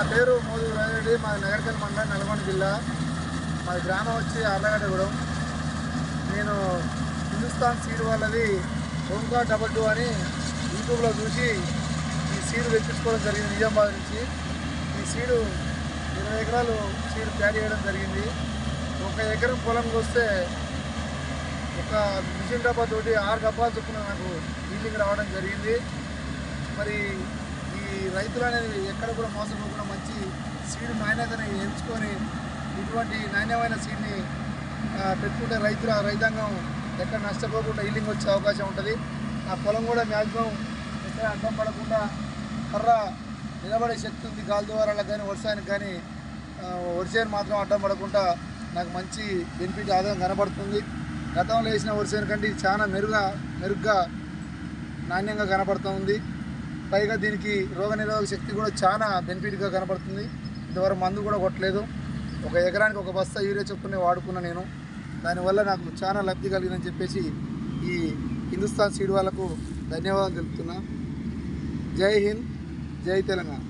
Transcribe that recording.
నా పేరు మోదు రాజరెడ్డి మాది నగరకల్ మండలం నల్గొండ జిల్లా. మాది గ్రామం వచ్చి అర్లగడగూడెం నేను హిందుస్థాన్ సీడ్ వాళ్ళది ఓంకార్ డబల్ టూ అని యూట్యూబ్లో చూసి ఈ సీడ్ తెప్పించుకోవడం జరిగింది నిజామాబాద్ నుంచి. ఈ సీడు ఇరవై ఎకరాలు సీడ్ ప్యాడ్ చేయడం జరిగింది. ఒక ఎకరం పొలంకి వస్తే ఒక మిషన్ డబ్బా తోటి ఆరు డబ్బాలు చొప్పున నాకు ఈల్డింగ్ రావడం జరిగింది. మరి రైతులు అనేది ఎక్కడ కూడా మోసపోకుండా మంచి సీడ్ నాణ్యతని ఎంచుకొని ఇటువంటి నాణ్యమైన సీడ్ని పెట్టుకుంటే రైతుల రైతాంగం ఎక్కడ నష్టపోకుండా ఈలింగ్ వచ్చే అవకాశం ఉంటుంది. ఆ పొలం కూడా మ్యాక్సిమం ఎక్కడ అడ్డం పడకుండా కర్ర నిలబడే శక్తి ఉంది. గాలి ద్వారాలకు కానీ వర్షానికి కానీ వరిసేను మాత్రం అడ్డం పడకుండా నాకు మంచి బెనిఫిట్ ఆదాయం కనబడుతుంది. గతంలో వేసిన వరిసేను కంటే చాలా మెరుగా మెరుగ్గా నాణ్యంగా కనపడుతూ ఉంది. పైగా దీనికి రోగనిరోధక శక్తి కూడా చాలా బెనిఫిట్గా కనపడుతుంది. ఇంతవరకు మందు కూడా కొట్టలేదు. ఒక ఎకరానికి ఒక బస్తా యూరియా చొప్పున వాడుకున్నా నేను. దానివల్ల నాకు చాలా లబ్ధి కలిగిందని చెప్పేసి ఈ హిందుస్థాన్ సీడ్ వాళ్ళకు ధన్యవాదాలు తెలుపుతున్నా. జై హింద్ జై తెలంగాణ.